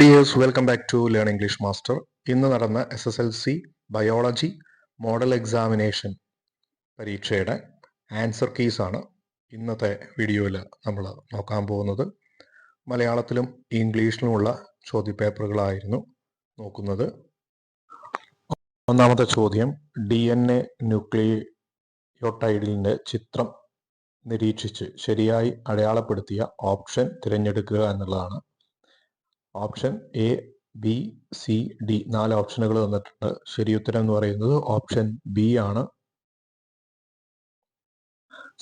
Dears welcome back to learn English master ഇന്ന് നടന്ന S S L C biology model examination പരീക്ഷയുടെ answer keys ആണ് ഇന്നത്തെ വീഡിയോയിൽ നമ്മൾ നോക്കാൻ പോകുന്നത്. മലയാളത്തിലും ഇംഗ്ലീഷിലുമുള്ള ചോദ്യപേപ്പറുകളായിരുന്നു നോക്കുന്നത്. ഒന്നാമത്തെ ചോദ്യം ഡി എൻ എ ന്യൂക്ലിയോട്ടൈഡിലിന്റെ ചിത്രം നിരീക്ഷിച്ച് ശരിയായി അടയാളപ്പെടുത്തിയ ഓപ്ഷൻ തിരഞ്ഞെടുക്കുക എന്നുള്ളതാണ്. Option A B C D. നാല് ഓപ്ഷനുകൾ തന്നിട്ടുണ്ട് ശരി ഉത്തരം എന്ന് പറയുന്നത് ഓപ്ഷൻ ബി ആണ്.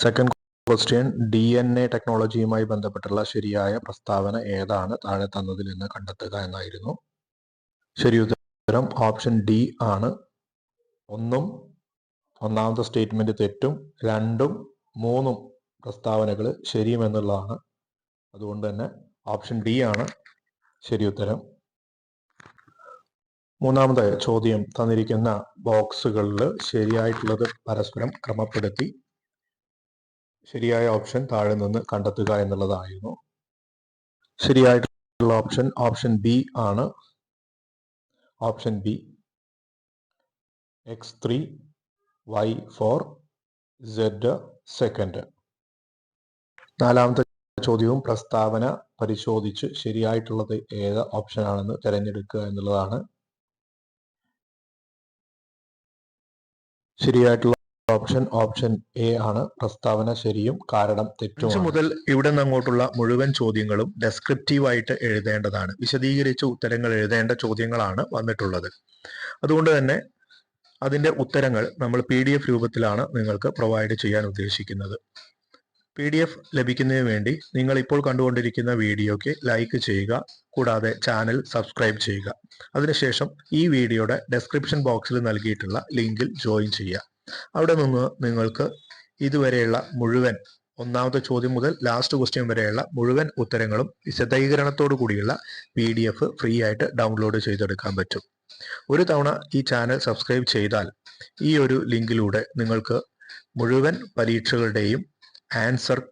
Second question D N A ടെക്നോളജിയുമായി ബന്ധപ്പെട്ടുള്ള ശരിയായ പ്രസ്താവന ഏതാണ്? താഴെ തന്നതിൽ നിന്ന് കണ്ടെത്തുക എന്നായിരുന്നു. ശരി ഉത്തരം ഓപ്ഷൻ ഡി ആണ്. ഒന്നും ഒന്നാമത്തെ സ്റ്റേറ്റ്മെന്റ് തെറ്റും രണ്ടും മൂന്നും പ്രസ്താവനകൾ ശരിയുമെന്നുള്ളതാണ് അതുകൊണ്ട് തന്നെ ഓപ്ഷൻ ഡി ആണ്. ശരി ഉത്തരം. മൂന്നാമത് ചോദ്യം തന്നിരിക്കുന്ന ബോക്സുകളിൽ ശരിയായിട്ടുള്ളത് പരസ്പരം ക്രമപ്പെടുത്തി. ശരിയായ ഓപ്ഷൻ താഴെ നിന്ന് കണ്ടെത്തുക എന്നുള്ളതായിരുന്നു. ശരിയായിട്ടുള്ള ഓപ്ഷൻ ഓപ്ഷൻ ബി ആണ്. Option B X three Y four Z second. നാലാമത്തെ ചോദ്യവും പ്രസ്താവന പരിശോധിച്ച് ശരിയായിട്ടുള്ളത് ഏത് ഓപ്ഷനാണെന്ന് തിരഞ്ഞെടുക്കുക എന്നുള്ളതാണ്. ശരിയായിട്ടുള്ള ഓപ്ഷൻ ഓപ്ഷൻ എ ആണ്. പ്രസ്താവന ശരിയും കാരണം തെറ്റും മുതൽ ഇവിടെ നിന്ന് അങ്ങോട്ടുള്ള മുഴുവൻ ചോദ്യങ്ങളും ഡെസ്ക്രിപ്റ്റീവായിട്ട് എഴുതേണ്ടതാണ്. വിശദീകരിച്ച ഉത്തരങ്ങൾ എഴുതേണ്ട ചോദ്യങ്ങളാണ് വന്നിട്ടുള്ളത്. അതുകൊണ്ട് തന്നെ അതിന്റെ ഉത്തരങ്ങൾ നമ്മൾ പി രൂപത്തിലാണ് നിങ്ങൾക്ക് പ്രൊവൈഡ് ചെയ്യാൻ ഉദ്ദേശിക്കുന്നത്. പി ഡി എഫ് ലഭിക്കുന്നതിന് വേണ്ടി നിങ്ങൾ ഇപ്പോൾ കണ്ടുകൊണ്ടിരിക്കുന്ന വീഡിയോയ്ക്ക് ലൈക്ക് ചെയ്യുക കൂടാതെ ചാനൽ സബ്സ്ക്രൈബ് ചെയ്യുക. അതിനുശേഷം ഈ വീഡിയോയുടെ ഡെസ്ക്രിപ്ഷൻ ബോക്സിൽ നൽകിയിട്ടുള്ള ലിങ്കിൽ ജോയിൻ ചെയ്യുക. അവിടെ നിന്ന് നിങ്ങൾക്ക് ഇതുവരെയുള്ള മുഴുവൻ ഒന്നാമത്തെ ചോദ്യം മുതൽ ലാസ്റ്റ് ക്വസ്റ്റ്യൻ വരെയുള്ള മുഴുവൻ ഉത്തരങ്ങളും വിശദീകരണത്തോടു കൂടിയുള്ള പി ഡി എഫ് ഫ്രീ ആയിട്ട് ഡൗൺലോഡ് ചെയ്തെടുക്കാൻ പറ്റും. ഒരു തവണ ഈ ചാനൽ സബ്സ്ക്രൈബ് ചെയ്താൽ ഈ ഒരു ലിങ്കിലൂടെ നിങ്ങൾക്ക് മുഴുവൻ പരീക്ഷകളുടെയും ആൻസർ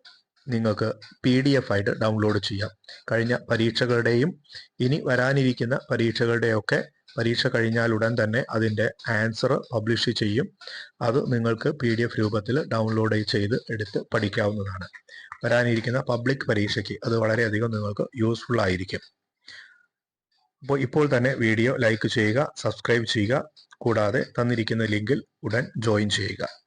നിങ്ങൾക്ക് പി ഡി എഫ് ആയിട്ട് ഡൗൺലോഡ് ചെയ്യാം. കഴിഞ്ഞ പരീക്ഷകളുടെയും ഇനി വരാനിരിക്കുന്ന പരീക്ഷകളുടെയൊക്കെ പരീക്ഷ കഴിഞ്ഞാൽ ഉടൻ തന്നെ അതിന്റെ ആൻസർ പബ്ലിഷ് ചെയ്യും. അത് നിങ്ങൾക്ക് പി ഡി എഫ് രൂപത്തിൽ ഡൗൺലോഡ് ചെയ്ത് എടുത്ത് പഠിക്കാവുന്നതാണ്. വരാനിരിക്കുന്ന പബ്ലിക് പരീക്ഷയ്ക്ക് അത് വളരെയധികം നിങ്ങൾക്ക് യൂസ്ഫുൾ ആയിരിക്കും. അപ്പോൾ ഇപ്പോൾ തന്നെ വീഡിയോ ലൈക്ക് ചെയ്യുക സബ്സ്ക്രൈബ് ചെയ്യുക കൂടാതെ തന്നിരിക്കുന്ന ലിങ്കിൽ ഉടൻ ജോയിൻ ചെയ്യുക.